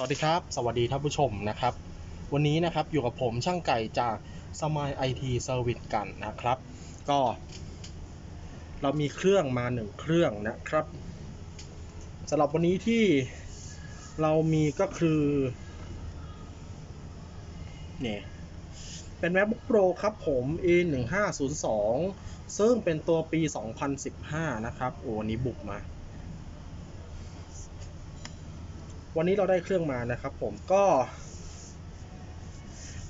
สวัสดีครับ สวัสดีท่านผู้ชมนะครับ วันนี้นะครับอยู่กับผมช่างไก่จากสมายไอทีเซอร์วิสกันนะครับ ก็ เรามีเครื่องมาหนึ่งเครื่องนะครับสำหรับวันนี้ที่เรามีก็คือเนี่ยเป็น MacBook Pro ครับผม A1502 ซึ่งเป็นตัวปี 2015 นะครับ โอ้วันนี้บุกมา วันนี้เราได้เครื่องมานะครับผมก็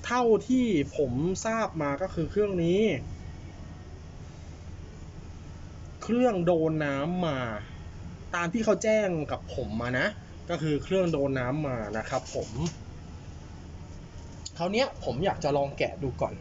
เท่าที่ผมทราบมาก็คือเครื่องนี้ เครื่องโดนน้ำมา ตามที่เขาแจ้งกับผมมานะ ก็คือเครื่องโดนน้ำมานะครับผมคราวนี้ผมอยากจะลองแกะดูก่อน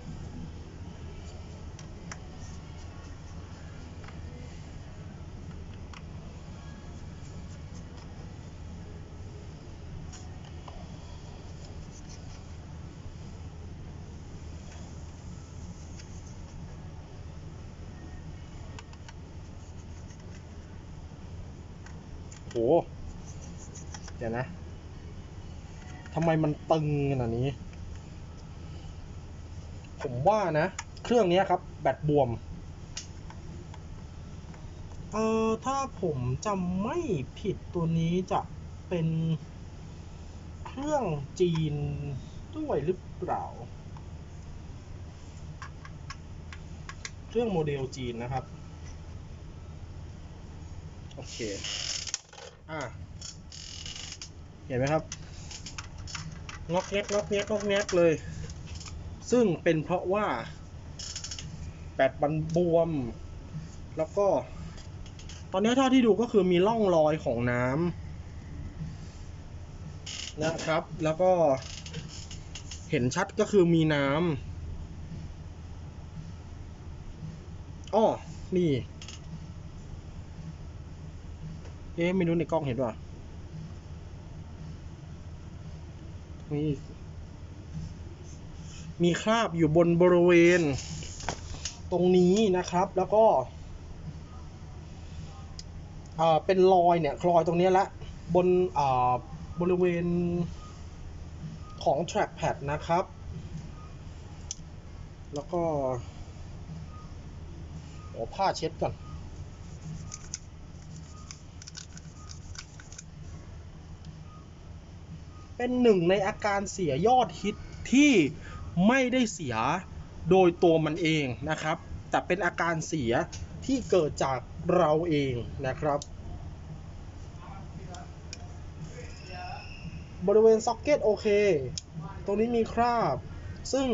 ไมมันตึงขนาดนี้ ผมว่านะ เครื่องนี้ครับ แบตบวม เอ่อถ้าผมจำไม่ผิดตัวนี้จะเป็นเครื่องจีนด้วยหรือเปล่า เครื่องโมเดลจีนนะครับ โอเค อ่าเห็นไหมครับ งอกแงกงอกแงกงอกแงกเลย ซึ่งเป็นเพราะว่าแบตมันบวม แล้วก็ ตอนนี้เท่าที่ดูก็คือมีร่องรอยของน้ำนะครับ แล้วก็เห็นชัดก็คือมีน้ำอ้อนี่ เอ๊ะไม่รู้ในกล้องเห็นป่ะ มีมีคราบอยู่บนบริเวณ ตรงนี้นะครับแล้วก็อ่าเป็นรอยเนี่ยรอยตรงนี้ละบนอ่าบริเวณของ trackpad นะครับ แล้วก็โอ้ผ้าเช็ดก่อน เป็นหนึ่งในอาการเสียยอดฮิตที่ไม่ได้เสียโดยตัวมันเองนะครับ แต่เป็นอาการเสียที่เกิดจากเราเองนะครับ บริเวณซ็อกเก็ตโอเค ตรงนี้มีคราบ ซึ่ง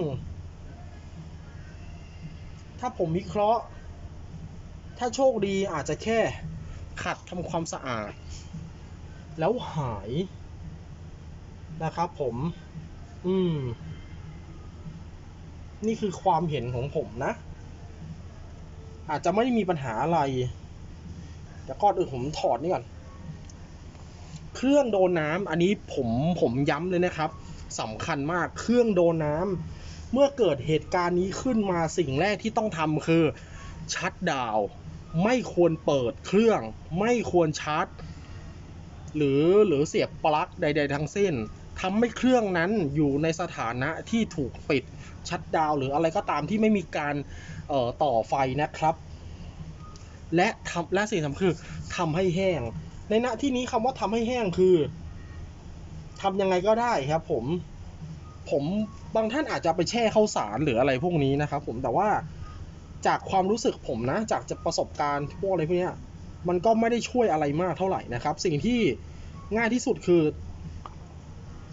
ถ้าผมวิเคราะห์ ถ้าโชคดีอาจจะแค่ขัดทำความสะอาด แล้วหาย นะครับผม อืม นี่คือความเห็นของผมนะ อาจจะไม่ได้มีปัญหาอะไร แต่ก่อนอื่นผมถอดนี่ก่อน เครื่องโดนน้ำอันนี้ผมผมย้ำเลยนะครับสำคัญมาก เครื่องโดนน้ำเมื่อเกิดเหตุการณ์นี้ขึ้นมาสิ่งแรกที่ต้องทำคือ ชัดดาวไม่ควรเปิดเครื่อง ไม่ควรชาร์จหรือหรือเสียบปลั๊กใด ๆ ทั้งสิ้น ทำให้เครื่องนั้นอยู่ในสถานะที่ถูกปิดชัดดาวหรืออะไรก็ตามที่ไม่มีการเต่อไฟนะครับ และทำและสิ่งสำคัญคือทำให้แห้ง ในณที่นี้คำว่าทำให้แห้งคือทำยังไงก็ได้ครับ ผมผมบางท่านอาจจะไปแช่ข้าวสารหรืออะไรพวกนี้นะครับ ผมแต่ว่าจากความรู้สึกผมนะ จากจะประสบการณ์พวกอะไรพวกนี้มันก็ไม่ได้ช่วยอะไรมากเท่าไหร่นะครับ สิ่งที่ง่ายที่สุดคือ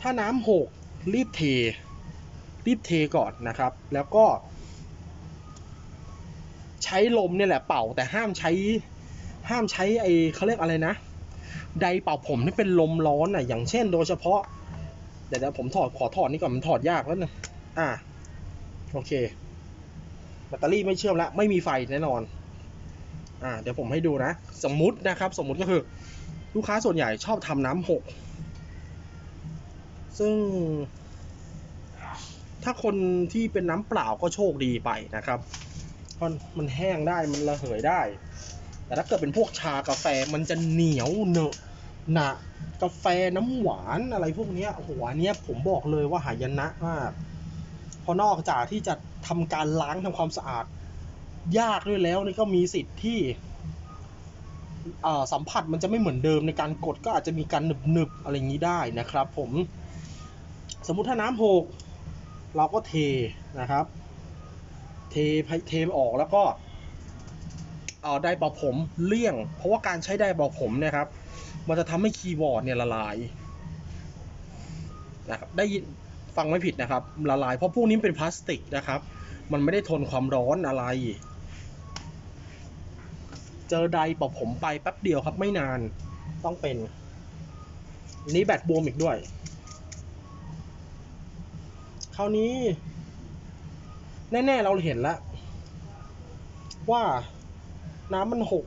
ถ้าน้ำหกรีบเท รีบเทก่อนนะครับ แล้วก็ ใช้ลมเนี่ยแหละเป่าแต่ห้ามใช้ ห้ามใช้ไอเขาเรียกอะไรนะไดเป่าผมที่เป็นลมร้อนอะ อย่างเช่นโดยเฉพาะ เดี๋ยวผมถอดขอถอดนี่ก่อนมันถอดยากแล้วนะอะโอเค แบตเตอรี่ไม่เชื่อมแล้ว ไม่มีไฟแน่นอน อ่า เดี๋ยวผมให้ดูนะ สมมุตินะครับ สมมุติก็คือ ลูกค้าส่วนใหญ่ชอบทำน้ำหก ซึ่ง ถ้าคนที่เป็นน้ำเปล่าก็โชคดีไปนะครับเพราะมันแห้งได้มันระเหยได้ แต่ถ้าเกิดเป็นพวกชากาแฟมันจะเหนียวเหนอะหนะกาแฟน้ำหวานอะไรพวกนี้โอ้โหอันเนี้ยผมบอกเลยว่าหายนะมากเพราะนอกจากที่จะทำการล้างทำความสะอาด ยากด้วยแล้วนี่ก็มีสิทธิ์ที่สัมผัสมันจะไม่เหมือนเดิมในการกดก็อาจจะมีการหนึบๆอะไรอย่างนี้ได้นะครับผม สมมุติถ้าน้ำหกเราก็เทนะครับ เทเทออกแล้วก็เอาได้เป่าผมเลี่ยง เพราะว่าการใช้ได้เป่าผมเนะครับ มันจะทำให้คีย์บอร์ดเนี่ยละลายนะครับได้ยินฟังไม่ผิดนะครับ ละลายเพราะพวกนี้เป็นพลาสติกนะครับ มันไม่ได้ทนความร้อนอะไร เจอไดเป่าผมไปแป๊บเดียวครับไม่นานต้องเป็น นี้แบตบวมอีกด้วย ราวนี้ แน่ ๆ เราเห็นแล้ว ว่าน้ำมันหก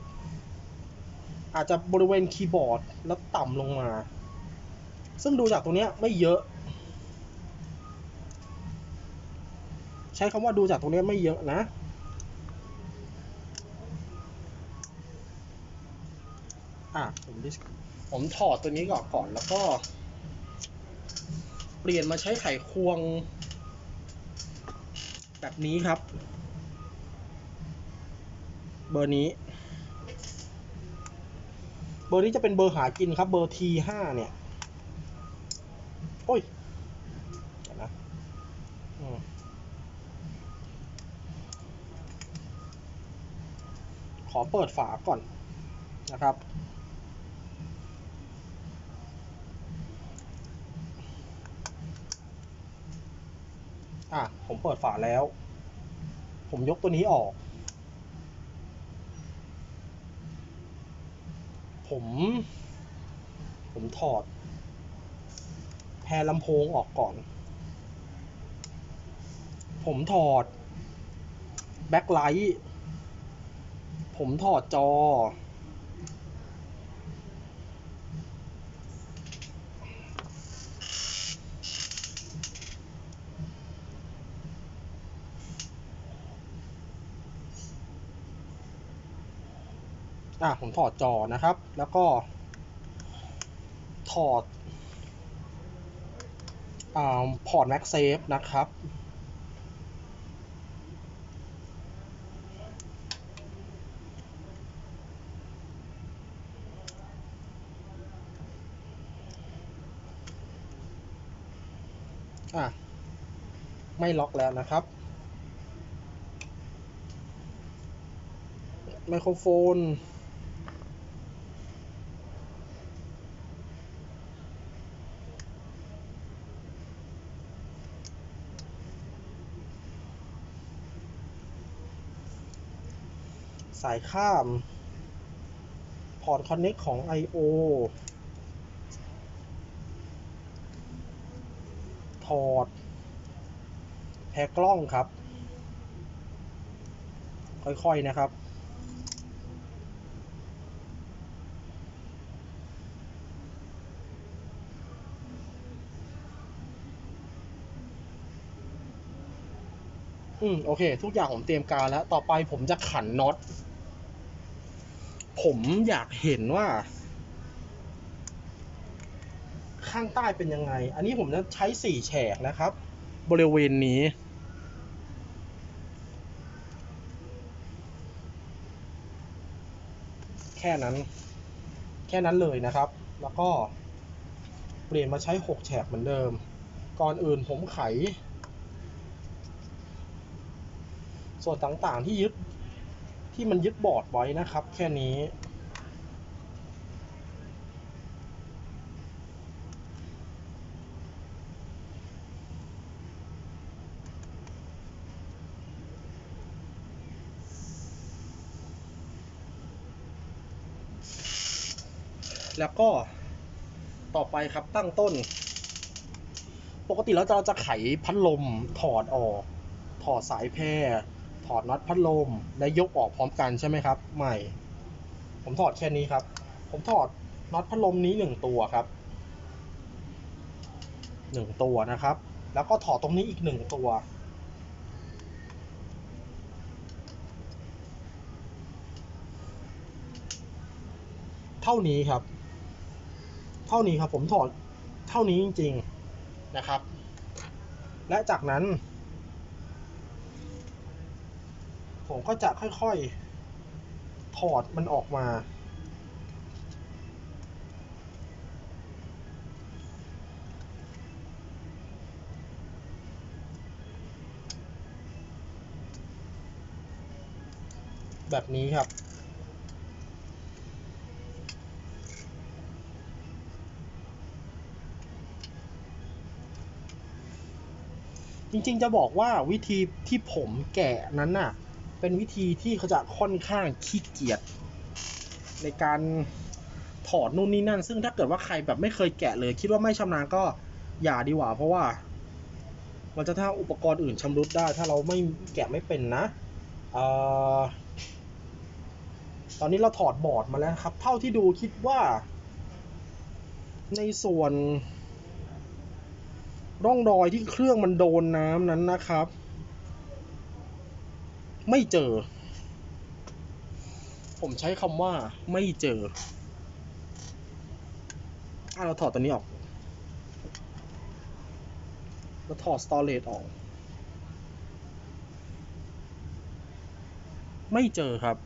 อาจจะบริเวณคีย์บอร์ดแล้วต่ำลงมา ซึ่งดูจากตรงนี้ไม่เยอะ ใช้คำว่าดูจากตรงนี้ไม่เยอะนะอะผมดิสผมถอดตัวนี้ก่อนก่อนแล้วก็ เปลี่ยนมาใช้ไขควง แบบนี้ครับ เบอร์นี้ เบอร์นี้จะเป็นเบอร์หากินครับ เบอร์ T5 เนี่ย โอ้ยเดี๋ยวนะอขอเปิดฝาก่อนนะครับ อะ ผมเปิดฝาแล้ว ผมยกตัวนี้ออก ผม ผมถอด แพรลำโพงออกก่อน ผมถอด แบ็คไลท์ ผมถอดจอ อะผมถอดจอนะครับ แล้วก็ ถอดอ่าพอร์ต MagSafe นะครับ อะ ไม่ล็อกแล้วนะครับไมโครโฟน สายข้าม พอร์ตคอนเน็กของ I/O ถอด แพรกล้องครับ ค่อย ๆ นะครับอืมโอเค ทุกอย่างผมเตรียมการแล้ว ต่อไปผมจะขันน็อต ผมอยากเห็นว่า ข้างใต้เป็นยังไง อันนี้ผมจะใช้สี่แฉกนะครับ บริเวณนี้ แค่นั้น แค่นั้นเลยนะครับ แล้วก็เปลี่ยนมาใช้หกแฉกเหมือนเดิม ก่อนอื่นผมไข ส่วนต่างๆที่ยึด ที่มันยึดบอร์ดไว้นะครับ แค่นี้ แล้วก็ต่อไปครับตั้งต้น ปกติแล้วเราจะไขพัดลมถอดออก ถอดสายแพร อดน็อตพัดลม และยกออกพร้อมกันใช่ไหมครับ ไม่ ผมถอดแค่นี้ครับ ผมถอดน็อตพัดลมนี้หนึ่งตัวครับหนึ่งตัวนะครับ แล้วก็ถอดตรงนี้อีกหนึ่งตัว เท่านี้ครับ เท่านี้ครับผมถอดเท่านี้จริง ๆนะครับ และจากนั้น ผมก็จะค่อยๆ ถอดมันออกมาแบบนี้ครับ จริงๆจะบอกว่าวิธีที่ผมแกะนั้นน่ะ เป็นวิธีที่เขาจะค่อนข้างขี้เกียจในการถอดนู่นนี่นั่น ซึ่งถ้าเกิดว่าใครแบบไม่เคยแกะเลย คิดว่าไม่ชำนาญก็อย่าดีกว่า เพราะว่า มันจะถ้าอุปกรณ์อื่นชำรุดได้ ถ้าเราไม่แกะไม่เป็นนะอตอนนี้เราถอดบอร์ดมาแล้วครับ เท่าที่ดูคิดว่า ในส่วน ร่องรอยที่เครื่องมันโดนน้ำนั้นนะครับ ไม่เจอ ผมใช้คำว่าไม่เจออะเราถอดตัวนี้ออก เราถอดสตอเรจออก ไม่เจอครับ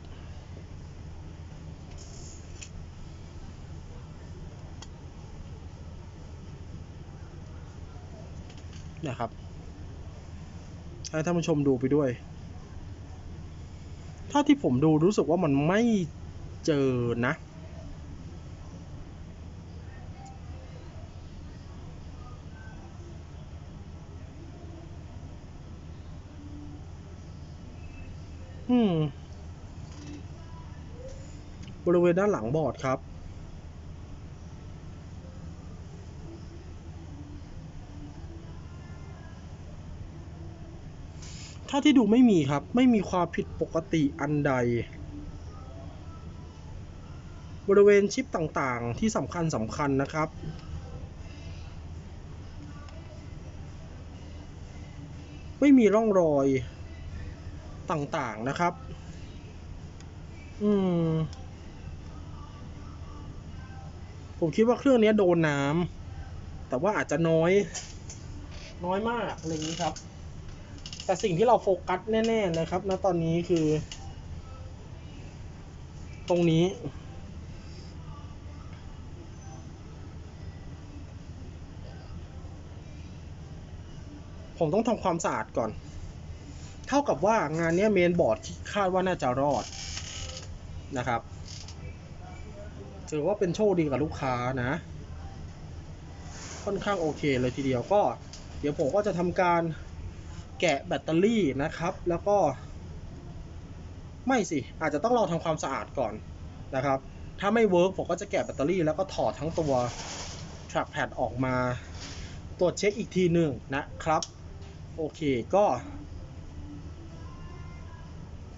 นะครับให้ท่านผู้ชมดูไปด้วย ถ้าที่ผมดูรู้สึกว่ามันไม่เจอนะ อืม บริเวณด้านหลังบอร์ดครับ ถ้าที่ดูไม่มีครับ ไม่มีความผิดปกติอันใด บริเวณชิปต่างๆ ที่สำคัญสำคัญนะครับ ไม่มีร่องรอยต่างๆนะครับ อืม ผมคิดว่าเครื่องนี้โดนน้ำแต่ว่าอาจจะน้อย น้อยมากอะไรอย่างนี้ครับ แต่สิ่งที่เราโฟกัสแน่ๆเลยครับณตอนนี้คือ ตรงนี้ ผมต้องทำความสะอาดก่อน เท่ากับว่างานนี้เมนบอร์ดคาดว่าน่าจะรอดนะครับถือว่าเป็นโชคดีกับลูกค้านะ ค่อนข้างโอเคเลยทีเดียวก็ เดี๋ยวผมก็จะทำการ แกะแบตเตอรี่นะครับ แล้วก็ ไม่สิ อาจจะต้องลองทำความสะอาดก่อนนะครับ ถ้าไม่เวิร์กผมก็จะแกะแบตเตอรี่ แล้วก็ถอดทั้งตัว trackpad ออกมา ตรวจเช็คอีกทีหนึ่งนะครับ โอเคก็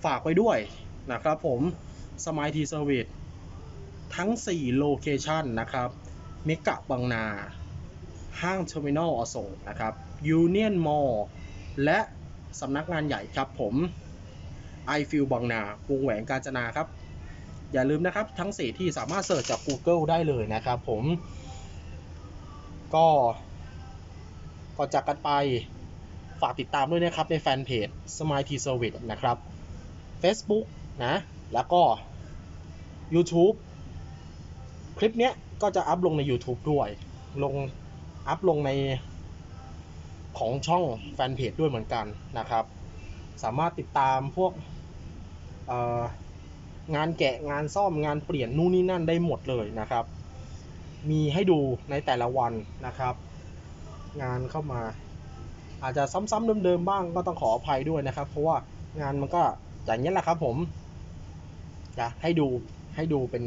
ฝากไว้ด้วยนะครับผม Smile T Service ทั้ง 4 โลเคชันนะครับเมกะบางนา ห้างเทอร์มินอลอโศกนะครับ Union Mall และสำนักงานใหญ่ครับผม i f e e l บางนาวงแหวนกาญจนาครับ อย่าลืมนะครับทั้ง 4 ที่สามารถเสิร์ชจาก Google ได้เลยนะครับผมก็ก่อนจากกันไปฝากติดตามด้วยนะครับในแฟนเพจ Smile T Service นะครับ Facebook นะ แล้วก็ YouTube คลิปเนี้ยก็จะอัพลงใน YouTube ด้วย ลงอัพลงใน ของช่องแฟนเพจด้วยเหมือนกันนะครับ สามารถติดตามพวกงานแกะงานซ่อมงานเปลี่ยนนู่นนี่นั่นได้หมดเลยนะครับ มีให้ดูในแต่ละวันนะครับ งานเข้ามา อาจจะซ้ำๆเดิมๆบ้างก็ต้องขออภัยด้วยนะครับ เพราะว่างานมันก็อย่างนี้แหละครับผมจะให้ดูให้ดูเป็น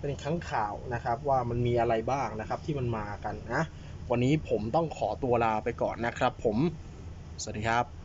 เป็นครั้งข่าวนะครับ ว่ามันมีอะไรบ้างนะครับที่มันมากันนะ วันนี้ผมต้องขอตัวลาไปก่อนนะครับผม สวัสดีครับ